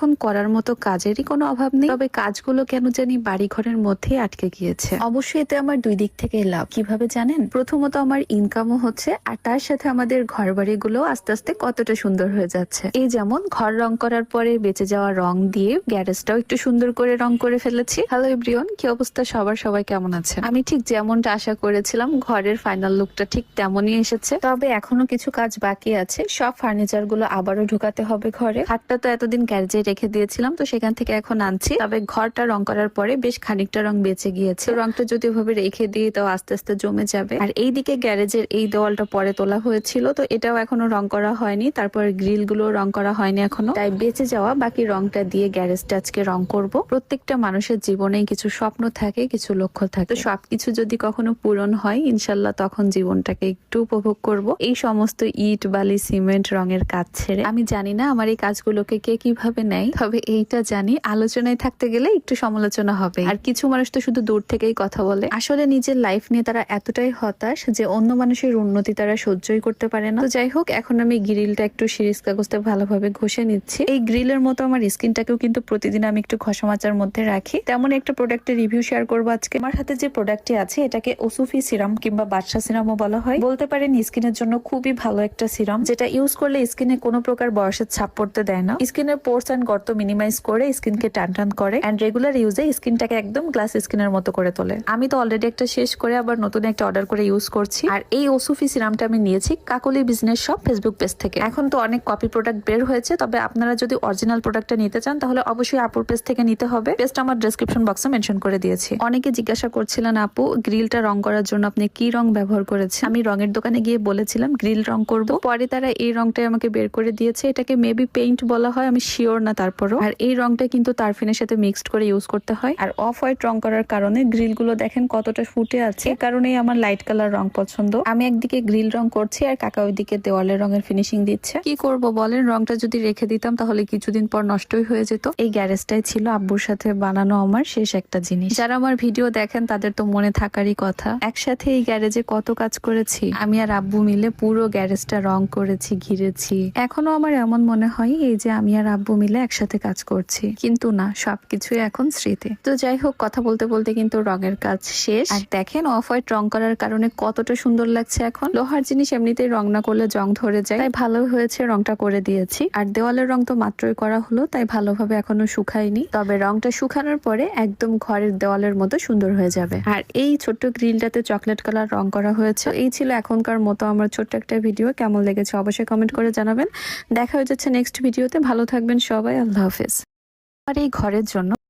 এখন করার মতো কাজেরই কোনো অভাব নেই। তবে কাজগুলো কেন জানি বাড়ি ঘরের মধ্যেই আটকে গিয়েছে। অবশ্যই এতে আমার দুই দিক থেকে লাভ। কীভাবে জানেন? প্রথমত আমার ইনকামও হচ্ছে, আর তার সাথে আমাদের ঘর বাড়িগুলো আস্তে আস্তে কতটা সুন্দর হয়ে যাচ্ছে। এই যেমন, ঘর রং করার পরে বেঁচে যাওয়া রং দিয়ে গ্যারেজটাও একটু সুন্দর করে রং করে ফেলেছি। হ্যালো এভরিওয়ান কি অবস্থা? সবার সবাই কেমন আছে আমি ঠিক যেমনটা আশা করেছিলাম, ঘরের ফাইনাল লুকটা ঠিক তেমনই এসেছে। তবে এখনও কিছু কাজ বাকি আছে, সব ফার্নিচারগুলো আবারও ঢুকাতে হবে ঘরে। খাটটা তো এতদিন গ্যারেজে রেখে দিয়েছিলাম, তো সেখান থেকে এখন আনছি। তবে ঘরটা রং করার পরে বেশ খানিকটা রং বেঁচে গিয়েছে। রংটা যদি ওভাবে রেখে দিই, তো আস্তে আস্তে জমে যাবে। আর এইদিকে গ্যারেজের এই দেওয়ালটা পরে তোলা হয়েছিল, তো এটাও এখনও রং করা হয়নি। তারপর গ্রিলগুলো রং করা হয়নি এখনও। তাই বেঁচে যাওয়া, বাকি রংটা দিয়ে গ্যারেজটা আজকে রং করব। প্রত্যেকটা মানুষের জীবনে কিছু স্বপ্ন থাকে, কিছু লক্ষ্য থাকে। তো সবকিছু যদি কখনো পূরণ হয়, ইনশাল্লাহ তখন জীবনটাকে একটু উপভোগ করব। এই সমস্ত ইট, বালি, সিমেন্ট রঙের কাজ ছেড়ে। আমি জানি না আমার এই কাজগুলোকে কে কীভাবে নেয়। তবে এইটা জানি, আলোচনায় থাকতে গেলে একটু সমালোচনা হবে। আর কিছু মানুষ তো শুধু দূর থেকেই কথা বলে। আসলে নিজের লাইফ নিয়ে তারা এতটাই হতাশ যে অন্য মানুষের উন্নতি তারা সহ্যই করতে পারে না। তো যাই হোক, এখন আমি গ্রিলটা একটু সিরিজ কাগজটা ভালোভাবে ঘষে নিচ্ছি। এই গ্রিলের মতো আমার স্কিনটাকেও কিন্তু প্রতিদিন আমি একটু ঘষা মাচার মধ্যে রাখি। তেমন একটা প্রোডাক্টের রিভিউ শেয়ার করব আজকে। আমার হাতে যে প্রোডাক্টটি আছে, এটাকে ওসুফি সিরাম কিংবা বাদশা সিরামও বলা হয়। বলতে পারেন, স্কিনের জন্য খুবই ভালো একটা সিরাম, যেটা ইউজ করলে স্কিনে কোনো প্রকার বয়সের ছাপ পড়তে দেয় না। স্কিনের পোর্স অ্যান্ড গর্ত মিনিমাইজ করে স্কিনকে টান টান করে অ্যান্ড রেগুলার ইউজে স্কিনটাকে একদম গ্লাস স্কিনের মতো করে তোলে। আমি তো অলরেডি একটা শেষ করে আবার নতুন একটা অর্ডার করে ইউজ করছি। আর এই ওসুফি সিরামটা আমি নিয়েছি Kakoli business shop Facebook page থেকে। এখন তো অনেক কপি প্রোডাক্ট বের হয়েছে, তবে আপনারা যদি অরিজিনাল প্রোডাক্টটা নিতে চান, তাহলে অবশ্যই আপুর পেজ থেকে নিতে হবে। পেজটা আমার ডেসক্রিপশন বক্সে মেনশন করে দিয়েছি। অনেকে জিজ্ঞাসা করছিলেন, আপু গ্রিলটা রং করার জন্য আপনি কি রং ব্যবহার করেছেন? আমি রঙের দোকানে গিয়ে বলেছিলাম গ্রিল রং করব। পরে তারা এই রংটাই আমাকে বের করে দিয়েছে। এটাকে মেবি পেইন্ট বলা হয়, আমি শিওর না তারপরও। আর এই রংটা কিন্তু তারফিনের সাথে মিক্সড করে ইউজ করতে হয়। আর অফ হোয়াইট রং করার কারণে গ্রিলগুলো দেখেন কতটা ফুটে আছে। এই কারণেই আমার লাইট কালার রং পছন্দ। আমি একদিকে গ্রিল রং করছি আর কাকা ওইদিকে দেওয়ালের রঙের ফিনিশিং দিচ্ছে। কি করব বলেন? রংটা যদি রেখে দিতাম তাহলে কিছুদিন পর নষ্টই হয়ে যেত। এই গ্যারেজটাই ছিল আব্বুর সাথে বানানো আমার শেষ একটা জিনিস। যারা আমার ভিডিও দেখেন তাদের তো মনে থাকারই কথা। একসাথে এই গ্যারেজে কত কাজ করেছি। আমি আর আব্বু মিলে পুরো গ্যারেজটা রং করেছি, ঘিরেছি। এখনও আমার এমন মনে হয়, এই যে আমি আর আব্বু মিলে একসাথে কাজ করছি। কিন্তু না, সবকিছুই এখন স্মৃতি। তো যাই হোক, কথা বলতে বলতে কিন্তু রঙের কাজ শেষ। আর দেখেন, অফ হোয়াইট রং করার কারণে কতটা সুন্দর লাগছে এখন। লোহার জিনিস এমনিতেই রং না করলে জং ধরে যায়। তাই ভালো হয়েছে রংটা করে দিয়েছি। আর দেওয়ালের রং তো মাত্রই করা হলো, তাই ভালোভাবে এখনও শুকায়নি। তবে রংটা শুকানোর পরে একদম ঘরের দেওয়ালের মতো সুন্দর হয়ে যাবে। আর এই ছোট্ট গ্রিলটাতে চকলেট কালার রং করা হয়েছে। এই ছিল এখনকার মতো আমার ছোট্ট একটা ভিডিও। কেমন লেগেছে অবশ্যই কমেন্ট করে জানাবেন। দেখা হয়ে যাচ্ছে নেক্সট ভিডিওতে। ভালো থাকবেন সবাই আল্লাহ হাফেজ আর এই ঘরের জন্য